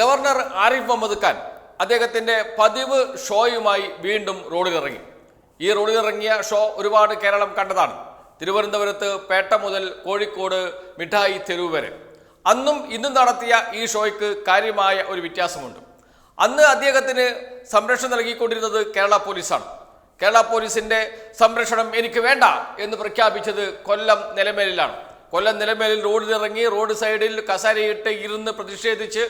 Governor Arif Muhammad Khan അദ്ദേഹത്തിന്റെ പതിവ് ഷോയുമായി വീണ്ടും റോഡിലിറങ്ങി. ഈ റോഡിലിറങ്ങിയ ഷോ ഒരുപാട് കേരളം കണ്ടതാണ്. തിരുവനന്തപുരത്ത് പേട്ട മുതൽ കോഴിക്കോട് മിഠായി തെരുവ് വരെ. അന്നും ഇന്നും നടത്തിയ ഈ ഷോയ്ക്ക് കാര്യമായ ഒരു വ്യത്യാസമുണ്ട്. അന്ന് അദ്ദേഹത്തിന് സംരക്ഷണം നൽകിക്കൊണ്ടിരുന്നത് കേരള പോലീസാണ്. കേരള പോലീസിന്റെ സംരക്ഷണം എനിക്ക് വേണ്ട എന്ന് പ്രഖ്യാപിച്ചത് കൊല്ലം നിലമേലിലാണ്. കൊല്ലം നിലമേലിൽ റോഡിലിറങ്ങി റോഡ് സൈഡിൽ കസാരയിട്ട് ഇരുന്ന് പ്രതിഷേധിച്ച്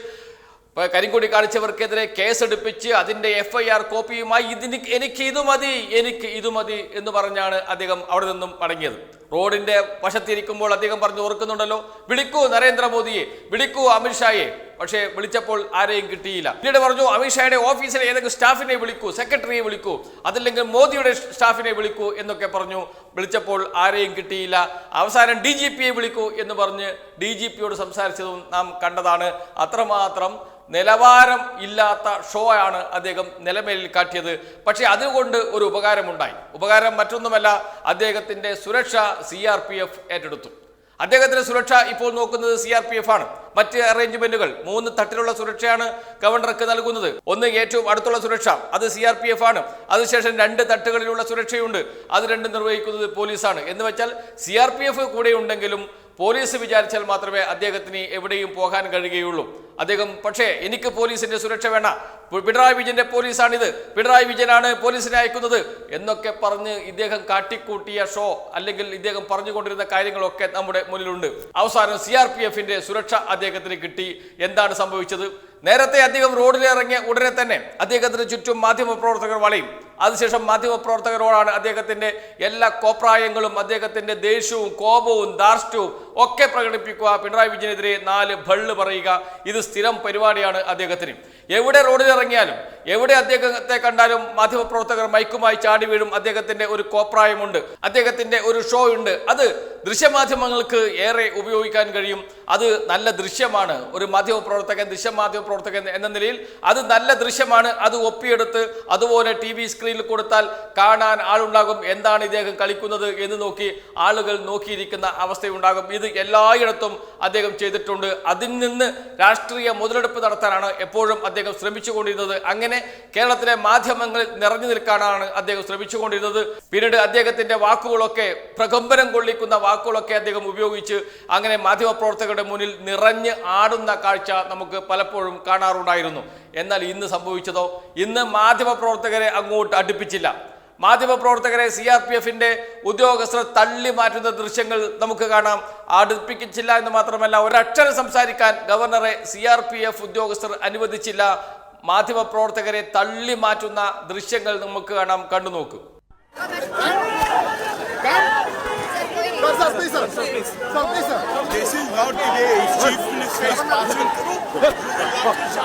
പ- കരിങ്കൊടി കാണിച്ചവർക്കെതിരെ കേസെടുപ്പിച്ച് അതിന്റെ എഫ് ഐ ആർ കോപ്പിയുമായി ഇതിന് എനിക്ക് ഇത് മതി എനിക്ക് ഇത് മതി എന്ന് പറഞ്ഞാണ് അദ്ദേഹം അവിടെ നിന്നും മടങ്ങിയത്. റോഡിന്റെ വശത്തിരിക്കുമ്പോൾ അദ്ദേഹം പറഞ്ഞു ഓർക്കുന്നുണ്ടല്ലോ വിളിക്കൂ നരേന്ദ്രമോദിയെ വിളിക്കൂ അമിത്ഷായെ. പക്ഷേ വിളിച്ചപ്പോൾ ആരെയും കിട്ടിയില്ല. പിന്നീട് പറഞ്ഞു അമിത്ഷായുടെ ഓഫീസിലെ ഏതെങ്കിലും സ്റ്റാഫിനെ വിളിക്കൂ സെക്രട്ടറിയെ വിളിക്കൂ അതല്ലെങ്കിൽ മോദിയുടെ സ്റ്റാഫിനെ വിളിക്കൂ എന്നൊക്കെ പറഞ്ഞു. വിളിച്ചപ്പോൾ ആരെയും കിട്ടിയില്ല. അവസാനം ഡി ജി പിയെ വിളിക്കൂ എന്ന് പറഞ്ഞ് ഡി ജി പിയോട് സംസാരിച്ചതും നാം കണ്ടതാണ്. അത്രമാത്രം നിലവാരം ഇല്ലാത്ത ഷോ ആണ് അദ്ദേഹം നിലമേലിൽ കാട്ടിയത്. പക്ഷേ അതുകൊണ്ട് ഒരു ഉപകാരമുണ്ടായി. ഉപകാരം മറ്റൊന്നുമല്ല അദ്ദേഹത്തിന്റെ സുരക്ഷ സി ഏറ്റെടുത്തു. അദ്ദേഹത്തിന്റെ സുരക്ഷ ഇപ്പോൾ നോക്കുന്നത് സി ആർ പി എഫ് ആണ്. മറ്റ് അറേഞ്ച്മെന്റുകൾ മൂന്ന് തട്ടിലുള്ള സുരക്ഷയാണ് ഗവർണർക്ക് നൽകുന്നത്. ഒന്ന് ഏറ്റവും അടുത്തുള്ള സുരക്ഷ അത് സി ആർ പി എഫ് ആണ്. അതിനുശേഷം രണ്ട് തട്ടുകളിലുള്ള സുരക്ഷയുണ്ട്. അത് രണ്ടും നിർവഹിക്കുന്നത് പോലീസാണ്. എന്ന് വെച്ചാൽ സി ആർ പി എഫ് കൂടെ ഉണ്ടെങ്കിലും പോലീസ് വിചാരിച്ചാൽ മാത്രമേ അദ്ദേഹത്തിന് എവിടെയും പോകാൻ കഴിയുകയുള്ളൂ. അദ്ദേഹം പക്ഷേ എനിക്ക് പോലീസിന്റെ സുരക്ഷ വേണ്ട. പിണറായി വിജയന്റെ പോലീസാണിത്. പിണറായി വിജയനാണ് പോലീസിനെ അയക്കുന്നത് എന്നൊക്കെ പറഞ്ഞ് ഇദ്ദേഹം കാട്ടിക്കൂട്ടിയ ഷോ അല്ലെങ്കിൽ ഇദ്ദേഹം പറഞ്ഞുകൊണ്ടിരുന്ന കാര്യങ്ങളൊക്കെ നമ്മുടെ മുന്നിലുണ്ട്. അവസാനം സി ആർ പി എഫിന്റെ സുരക്ഷ അദ്ദേഹത്തിന് കിട്ടി. എന്താണ് സംഭവിച്ചത്? നേരത്തെ അദ്ദേഹം റോഡിലിറങ്ങിയ ഉടനെ തന്നെ അദ്ദേഹത്തിന് ചുറ്റും മാധ്യമപ്രവർത്തകർ വളയും. അതിനുശേഷം മാധ്യമപ്രവർത്തകരോടാണ് അദ്ദേഹത്തിന്റെ എല്ലാ കോപ്രായങ്ങളും അദ്ദേഹത്തിന്റെ ദേഷ്യവും കോപവും ധാർഷ്ട്യവും ഒക്കെ പ്രകടിപ്പിക്കുക പിണറായി വിജയനെതിരെ നാല് ഭള്ള് പറയുക. ഇത് സ്ഥിരം പരിപാടിയാണ് അദ്ദേഹത്തിന്. എവിടെ റോഡിൽ ഇറങ്ങിയാലും എവിടെ അദ്ദേഹത്തെ കണ്ടാലും മാധ്യമപ്രവർത്തകർ മൈക്കുമായി ചാടി വീഴും അദ്ദേഹത്തിന്റെ ഒരു കോപ്രായമുണ്ട് അദ്ദേഹത്തിന്റെ ഒരു ഷോ ഉണ്ട്. അത് ദൃശ്യമാധ്യമങ്ങൾക്ക് ഏറെ ഉപയോഗിക്കാൻ കഴിയും. അത് നല്ല ദൃശ്യമാണ്. ഒരു മാധ്യമപ്രവർത്തകൻ ദൃശ്യമാധ്യമ പ്രവർത്തകൻ എന്ന നിലയിൽ അത് നല്ല ദൃശ്യമാണ്. അത് ഒപ്പിയെടുത്ത് അതുപോലെ ടി വി സ്ക്രീനിൽ കൊടുത്താൽ കാണാൻ ആളുണ്ടാകും. എന്താണ് ഇദ്ദേഹം കളിക്കുന്നത് എന്ന് നോക്കി ആളുകൾ നോക്കിയിരിക്കുന്ന അവസ്ഥയുണ്ടാകും. ഇത് എല്ലായിടത്തും അദ്ദേഹം ചെയ്തിട്ടുണ്ട്. അതിൽ നിന്ന് രാഷ്ട്രീയ മുതലെടുപ്പ് നടത്താനാണ് എപ്പോഴും അദ്ദേഹം ശ്രമിച്ചുകൊണ്ടിരുന്നത്. അങ്ങനെ കേരളത്തിലെ മാധ്യമങ്ങളിൽ നിറഞ്ഞു നിൽക്കാനാണ് അദ്ദേഹം ശ്രമിച്ചുകൊണ്ടിരുന്നത്. പിന്നീട് അദ്ദേഹത്തിന്റെ വാക്കുകളൊക്കെ പ്രകമ്പനം കൊള്ളിക്കുന്ന വാക്കുകളൊക്കെ അദ്ദേഹം ഉപയോഗിച്ച് അങ്ങനെ മാധ്യമപ്രവർത്തകരുടെ മുന്നിൽ നിറഞ്ഞ് ആടുന്ന കാഴ്ച നമുക്ക് പലപ്പോഴും കാണാറുണ്ടായിരുന്നു. എന്നാൽ ഇന്ന് സംഭവിച്ചതോ? ഇന്ന് മാധ്യമപ്രവർത്തകരെ അങ്ങോട്ട് അടുപ്പിച്ചില്ല. മാധ്യമപ്രവർത്തകരെ സി ആർ പി എഫിന്റെ ഉദ്യോഗസ്ഥർ തള്ളി മാറ്റുന്ന ദൃശ്യങ്ങൾ നമുക്ക് കാണാം അടുപ്പിച്ചില്ല എന്ന് മാത്രമല്ല ഒരക്ഷരം സംസാരിക്കാൻ ഗവർണറെ സി ആർ പി എഫ് ഉദ്യോഗസ്ഥർ അനുവദിച്ചില്ല മാധ്യമപ്രവർത്തകരെ തള്ളി മാറ്റുന്ന ദൃശ്യങ്ങൾ നമുക്ക് കാണാം കണ്ടു നോക്കൂ Sir, sir, sir. Sir.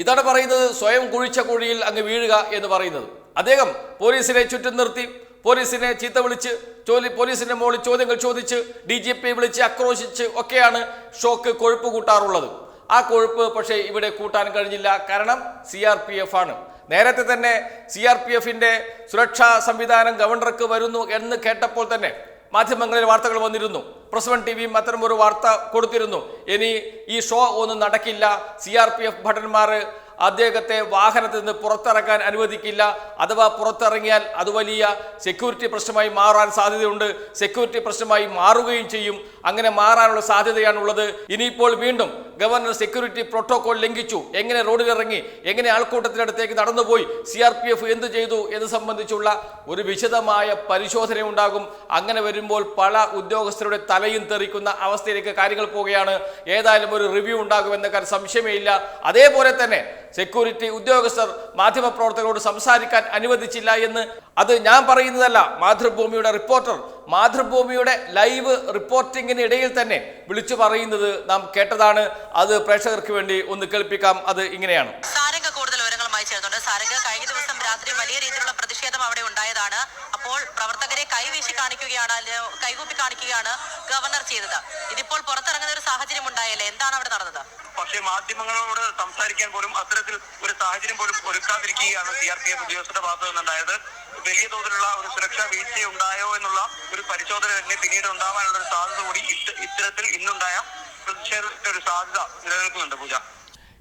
ഇതാണ് പറയുന്നത് സ്വയം കുഴിച്ച കുഴിയിൽ അങ്ങ് വീഴുക എന്ന് പറയുന്നത്. അദ്ദേഹം പോലീസിനെ ചുറ്റും നിർത്തി. പോലീസിനെ ചീത്ത വിളിച്ച് ചോലി പോലീസിന്റെ മുകളിൽ ചോദ്യങ്ങൾ ചോദിച്ച് ഡി ജി പി വിളിച്ച് ആക്രോശിച്ച് ഒക്കെയാണ് ഷോക്ക് കൊഴുപ്പ് കൂട്ടാറുള്ളത്. ആ കൊഴുപ്പ് പക്ഷേ ഇവിടെ കൂട്ടാൻ കഴിഞ്ഞില്ല. കാരണം സി ആർ പി എഫ് ആണ്. നേരത്തെ തന്നെ സി ആർ പി എഫിന്റെ സുരക്ഷാ സംവിധാനം ഗവർണർക്ക് വരുന്നു എന്ന് കേട്ടപ്പോൾ തന്നെ മാധ്യമങ്ങളിൽ വാർത്തകൾ വന്നിരുന്നു. പ്രസ് വൺ ടി വിയും അത്തരമൊരു വാർത്ത കൊടുത്തിരുന്നു. ഇനി ഈ ഷോ ഒന്നും നടക്കില്ല. സി ആർ പി എഫ് ഭടന്മാർ അദ്ദേഹത്തെ വാഹനത്തിൽ നിന്ന് പുറത്തിറക്കാൻ അനുവദിക്കില്ല. അഥവാ പുറത്തിറങ്ങിയാൽ അത് വലിയ സെക്യൂരിറ്റി പ്രശ്നമായി മാറാൻ സാധ്യതയുണ്ട്. സെക്യൂരിറ്റി പ്രശ്നമായി മാറുകയും ചെയ്യും. അങ്ങനെ മാറാനുള്ള സാധ്യതയാണുള്ളത്. ഇനിയിപ്പോൾ വീണ്ടും ഗവർണർ സെക്യൂരിറ്റി പ്രോട്ടോകോൾ ലംഘിച്ചു. എങ്ങനെ റോഡിലിറങ്ങി? എങ്ങനെ ആൾക്കൂട്ടത്തിനടുത്തേക്ക് നടന്നുപോയി? സി ആർ പി എഫ് എന്ത് ചെയ്തു എന്ന് സംബന്ധിച്ചുള്ള ഒരു വിശദമായ പരിശോധന ഉണ്ടാകും അങ്ങനെ വരുമ്പോൾ പല ഉദ്യോഗസ്ഥരുടെ തലയും തെറിക്കുന്ന അവസ്ഥയിലേക്ക് കാര്യങ്ങൾ പോവുകയാണ്. ഏതായാലും ഒരു റിവ്യൂ ഉണ്ടാകുമെന്ന സംശയമേ ഇല്ല. അതേപോലെ തന്നെ സെക്യൂരിറ്റി ഉദ്യോഗസ്ഥർ മാധ്യമപ്രവർത്തകരോട് സംസാരിക്കാൻ അനുവദിച്ചില്ല എന്ന് അത് ഞാൻ പറയുന്നതല്ല. മാതൃഭൂമിയുടെ റിപ്പോർട്ടർ മാതൃഭൂമിയുടെ ലൈവ് റിപ്പോർട്ടിങ്ങിന് ഇടയിൽ തന്നെ വിളിച്ചു പറയുന്നത് നാം കേട്ടതാണ്. അത് പ്രേക്ഷകർക്ക് വേണ്ടി ഒന്ന് കേൾപ്പിക്കാം. അത് ഇങ്ങനെയാണ്. ചേർന്നുണ്ട് സാരംഗ് കഴിഞ്ഞ ദിവസം രാത്രി വലിയ രീതിയിലുള്ള പ്രതിഷേധം അവിടെ ഉണ്ടായതാണ്. അപ്പോൾ പ്രവർത്തകരെ കൈവീശി കാണിക്കുകയാണ് കൈകൂപ്പി കാണിക്കുകയാണ് ഗവർണർ ചെയ്തത്. ഇതിപ്പോൾ പുറത്തിറങ്ങുന്ന ഒരു സാഹചര്യം ഉണ്ടായല്ലേ? എന്താണ് അവിടെ നടന്നത്? പക്ഷേ മാധ്യമങ്ങളോട് സംസാരിക്കാൻ പോലും അത്തരത്തിൽ ഒരു സാഹചര്യം പോലും ഒരുക്കാതിരിക്കുകയാണ് സി ആർ പി എഫ് ഉദ്യോഗസ്ഥരുടെ ഭാഗത്തു നിന്നുണ്ടായത്. വലിയ തോതിലുള്ള ഒരു സുരക്ഷാ വീഴ്ച ഉണ്ടായോ എന്നുള്ള ഒരു പരിശോധന തന്നെ പിന്നീട് ഉണ്ടാവാനുള്ള ഒരു സാധ്യത കൂടി ഇത്തരത്തിൽ ഇന്നുണ്ടായ പ്രതിഷേധത്തിന്റെ ഒരു സാധ്യത നിലനിൽക്കുന്നുണ്ട് പൂജ.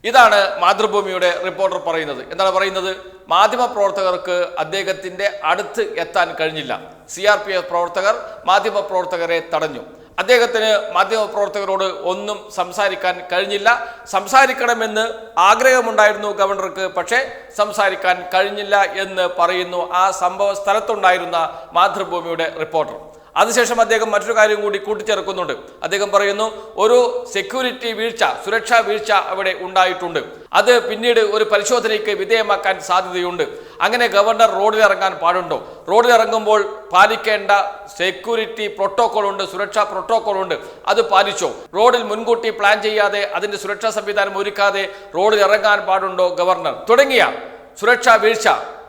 ഇതാണ് മാതൃഭൂമിയുടെ റിപ്പോർട്ടർ പറയുന്നത്. എന്താണ് പറയുന്നത്? മാധ്യമപ്രവർത്തകർക്ക് അദ്ദേഹത്തിന്റെ അടുത്ത് എത്താൻ കഴിഞ്ഞില്ല. സി ആർ പി എഫ് പ്രവർത്തകർ മാധ്യമപ്രവർത്തകരെ തടഞ്ഞു. അദ്ദേഹത്തിന് മാധ്യമപ്രവർത്തകരോട് ഒന്നും സംസാരിക്കാൻ കഴിഞ്ഞില്ല. സംസാരിക്കണമെന്ന് ആഗ്രഹമുണ്ടായിരുന്നു ഗവർണർക്ക് പക്ഷേ സംസാരിക്കാൻ കഴിഞ്ഞില്ല എന്ന് പറയുന്നു ആ സംഭവ സ്ഥലത്തുണ്ടായിരുന്ന മാതൃഭൂമിയുടെ റിപ്പോർട്ടർ അതിനുശേഷം അദ്ദേഹം മറ്റൊരു കാര്യം കൂടി കൂട്ടിച്ചേർക്കുന്നുണ്ട്. അദ്ദേഹം പറയുന്നു ഒരു സെക്യൂരിറ്റി വീഴ്ച സുരക്ഷാ വീഴ്ച അവിടെ ഉണ്ടായിട്ടുണ്ട്. അത് പിന്നീട് ഒരു പരിശോധനയ്ക്ക് വിധേയമാക്കാൻ സാധ്യതയുണ്ട്. അങ്ങനെ ഗവർണർ റോഡിൽ ഇറങ്ങാൻ പാടുണ്ടോ? റോഡിൽ ഇറങ്ങുമ്പോൾ പാലിക്കേണ്ട സെക്യൂരിറ്റി പ്രോട്ടോകോൾ ഉണ്ട് സുരക്ഷാ പ്രോട്ടോകോൾ ഉണ്ട്. അത് പാലിച്ചോ? റോഡിൽ മുൻകൂട്ടി പ്ലാൻ ചെയ്യാതെ അതിന്റെ സുരക്ഷാ സംവിധാനം ഒരുക്കാതെ റോഡിൽ ഇറങ്ങാൻ പാടുണ്ടോ ഗവർണർ? തുടങ്ങിയ സുരക്ഷാ വീഴ്ച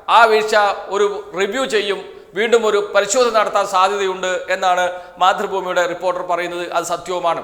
ആ വീഴ്ച ഒരു റിവ്യൂ ചെയ്യും. വീണ്ടും ഒരു പരിശോധന നടത്താൻ സാധ്യതയുണ്ട് എന്നാണ് മാതൃഭൂമിയുടെ റിപ്പോർട്ടർ പറയുന്നത്. അത് സത്യവുമാണ്.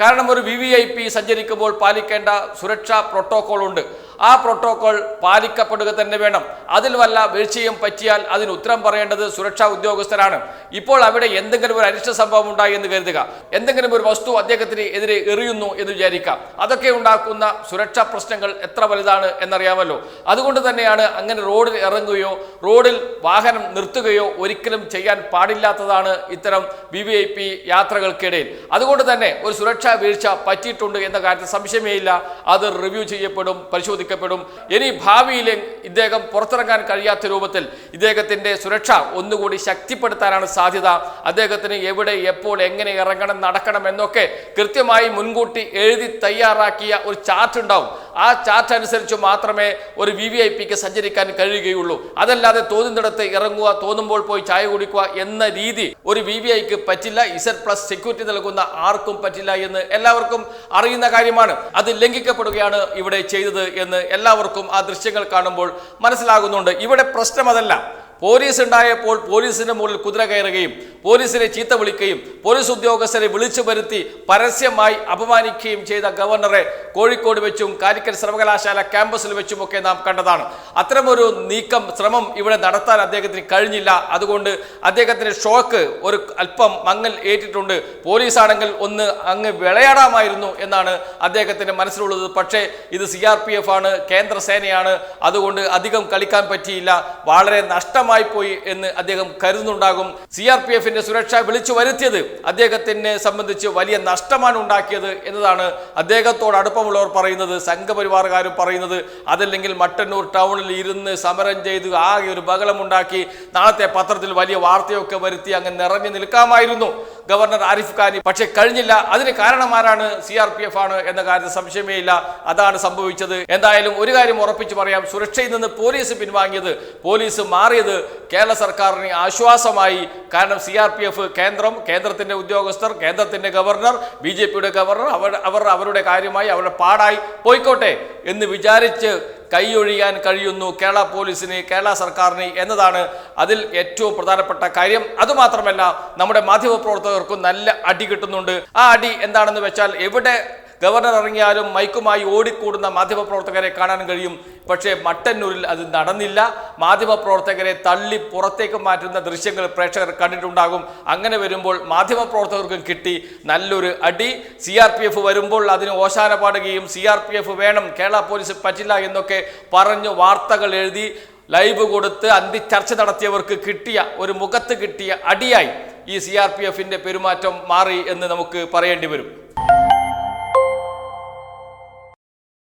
കാരണം ഒരു വി വി ഐ പി സഞ്ചരിക്കുമ്പോൾ പാലിക്കേണ്ട സുരക്ഷാ പ്രോട്ടോകോൾ ഉണ്ട് ആ പ്രോട്ടോകോൾ പാലിക്കപ്പെടുക തന്നെ വേണം. അതിൽ വല്ല വീഴ്ചയും പറ്റിയാൽ അതിന് ഉത്തരം പറയേണ്ടത് സുരക്ഷാ ഉദ്യോഗസ്ഥരാണ്. ഇപ്പോൾ അവിടെ എന്തെങ്കിലും ഒരു അനിഷ്ട സംഭവം ഉണ്ടായി എന്ന് കരുതുക. എന്തെങ്കിലും ഒരു വസ്തു അദ്ദേഹത്തിന് എതിരെ എറിയുന്നു എന്ന് വിചാരിക്കാം. അതൊക്കെ ഉണ്ടാക്കുന്ന സുരക്ഷാ പ്രശ്നങ്ങൾ എത്ര വലുതാണ് എന്നറിയാമല്ലോ. അതുകൊണ്ട് തന്നെയാണ് അങ്ങനെ റോഡിൽ ഇറങ്ങുകയോ റോഡിൽ വാഹനം നിർത്തുകയോ ഒരിക്കലും ചെയ്യാൻ പാടില്ലാത്തതാണ് ഇത്തരം വി വി ഐ പി യാത്രകൾക്കിടയിൽ. അതുകൊണ്ട് തന്നെ ഒരു സുരക്ഷാ വീഴ്ച പറ്റിയിട്ടുണ്ട് എന്ന കാര്യത്തിൽ സംശയമേ ഇല്ല. അത് റിവ്യൂ ചെയ്യപ്പെടും പരിശോധിക്കപ്പെടും. ഇനി ഭാവിയിൽ ഇദ്ദേഹം പുറത്തിറങ്ങാൻ കഴിയാത്ത രൂപത്തിൽ ഇദ്ദേഹത്തിന്റെ സുരക്ഷ ഒന്നുകൂടി ശക്തിപ്പെടുത്താനാണ് സാധ്യത. അദ്ദേഹത്തിന് എവിടെ എപ്പോൾ എങ്ങനെ ഇറങ്ങണം നടക്കണം എന്നൊക്കെ കൃത്യമായി മുൻകൂട്ടി എഴുതി തയ്യാറാക്കിയ ഒരു ചാർട്ട് ഉണ്ടാവും ആ ചാർട്ട് അനുസരിച്ച് മാത്രമേ ഒരു വി വി ഐ പിക്ക് സഞ്ചരിക്കാൻ കഴിയുകയുള്ളൂ. അതല്ലാതെ തോന്നുന്നിടത്ത് ഇറങ്ങുക തോന്നുമ്പോൾ പോയി ചായ കുടിക്കുക എന്ന രീതി ഒരു വി വി ഐക്ക് പറ്റില്ല. ഇസഡ് പ്ലസ് സെക്യൂരിറ്റി നൽകുന്ന ആർക്കും പറ്റില്ല എന്ന് എല്ലാവർക്കും അറിയുന്ന കാര്യമാണ്. അത് ലംഘിക്കപ്പെടുകയാണ് ഇവിടെ ചെയ്തത് എന്ന് എല്ലാവർക്കും ആ ദൃശ്യങ്ങൾ കാണുമ്പോൾ മനസ്സിലാകുന്നുണ്ട്. ഇവിടെ പ്രശ്നം അതല്ല. പോലീസ് ഉണ്ടായപ്പോൾ പോലീസിന്റെ മുകളിൽ കുതിര കയറുകയും പോലീസിനെ ചീത്ത വിളിക്കുകയും പോലീസ് ഉദ്യോഗസ്ഥരെ വിളിച്ചു വരുത്തി പരസ്യമായി അപമാനിക്കുകയും ചെയ്ത ഗവർണറെ കോഴിക്കോട് വെച്ചും കാലിക്കറ്റ് സർവകലാശാല ക്യാമ്പസിൽ വെച്ചുമൊക്കെ നാം കണ്ടതാണ്. അത്തരമൊരു നീക്കം ശ്രമം ഇവിടെ നടത്താൻ അദ്ദേഹത്തിന് കഴിഞ്ഞില്ല. അതുകൊണ്ട് അദ്ദേഹത്തിന് ഷോക്ക് ഒരു അല്പം മങ്ങൽ ഏറ്റിട്ടുണ്ട്. പോലീസാണെങ്കിൽ ഒന്ന് അങ്ങ് വിളയാടാമായിരുന്നു എന്നാണ് അദ്ദേഹത്തിന്റെ മനസ്സിലുള്ളത്. പക്ഷേ ഇത് സി ആണ് കേന്ദ്ര സേനയാണ്. അതുകൊണ്ട് അധികം കളിക്കാൻ പറ്റിയില്ല. വളരെ നഷ്ടമായി പോയി എന്ന് അദ്ദേഹം കരുതുന്നുണ്ടാകും. സി ആർ പി എഫിന്റെ സുരക്ഷ വിളിച്ചു വരുത്തിയത് അദ്ദേഹത്തിനെ സംബന്ധിച്ച് വലിയ നഷ്ടമാണ് ഉണ്ടാക്കിയത് എന്നതാണ് അദ്ദേഹത്തോട് അടുപ്പമുള്ളവർ പറയുന്നത് സംഘപരിവാറുകാരും പറയുന്നത്. അതല്ലെങ്കിൽ മട്ടന്നൂർ ടൗണിൽ ഇരുന്ന് സമരം ചെയ്ത് ആകെ ഒരു ബഹളമുണ്ടാക്കി നാളത്തെ പത്രത്തിൽ വലിയ വാർത്തയൊക്കെ വരുത്തി അങ്ങ് നിറഞ്ഞു നിൽക്കാമായിരുന്നു. ഗവർണർ ആരിഫ് ഖാനി പക്ഷെ കഴിഞ്ഞില്ല. അതിന് കാരണമാരാണ് സി ആർ പി എഫ് ആണ് എന്ന കാര്യത്തിൽ സംശയമേ ഇല്ല. അതാണ് സംഭവിച്ചത്. എന്തായാലും ഒരു കാര്യം ഉറപ്പിച്ചു പറയാം സുരക്ഷയിൽ നിന്ന് പോലീസ് പിൻവാങ്ങിയത് പോലീസ് മാറിയത് കേരള സർക്കാരിന് ആശ്വാസമായി. കാരണം സി ആർ പി എഫ് കേന്ദ്രം കേന്ദ്രത്തിന്റെ ഉദ്യോഗസ്ഥർ കേന്ദ്രത്തിന്റെ ഗവർണർ ബി ജെ പിയുടെ ഗവർണർ അവർ അവർ അവരുടെ കാര്യമായി അവരുടെ പാടായി. പോയിക്കോട്ടെ എന്ന് വിചാരിച്ച് കൈയൊഴിയാൻ കഴിയുന്നു കേരള പോലീസിന് കേരള സർക്കാരിന് എന്നതാണ് അതിൽ ഏറ്റവും പ്രധാനപ്പെട്ട കാര്യം. അതുമാത്രമല്ല നമ്മുടെ മാധ്യമപ്രവർത്തകർക്കും നല്ല അടി കിട്ടുന്നുണ്ട്. ആ അടി എന്താണെന്ന് വെച്ചാൽ എവിടെ ഗവർണർ ഇറങ്ങിയാലും മൈക്കുമായി ഓടിക്കൂടുന്ന മാധ്യമപ്രവർത്തകരെ കാണാൻ കഴിയും. പക്ഷേ മട്ടന്നൂരിൽ അത് നടന്നില്ല. മാധ്യമപ്രവർത്തകരെ തള്ളി പുറത്തേക്ക് മാറ്റുന്ന ദൃശ്യങ്ങൾ പ്രേക്ഷകർ കണ്ടിട്ടുണ്ടാകും. അങ്ങനെ വരുമ്പോൾ മാധ്യമപ്രവർത്തകർക്കും കിട്ടി നല്ലൊരു അടി. സി ആർ പി എഫ് വരുമ്പോൾ അതിന് ഓശാന പാടുകയും സി ആർ പി എഫ് വേണം കേരള പോലീസ് പറ്റില്ല എന്നൊക്കെ പറഞ്ഞു വാർത്തകൾ എഴുതി ലൈവ് കൊടുത്ത് അന്തി ചർച്ച നടത്തിയവർക്ക് കിട്ടിയ ഒരു മുഖത്ത് കിട്ടിയ അടിയായി ഈ സി ആർ പി എഫിന്റെ പെരുമാറ്റം മാറി എന്ന് നമുക്ക് പറയേണ്ടി വരും.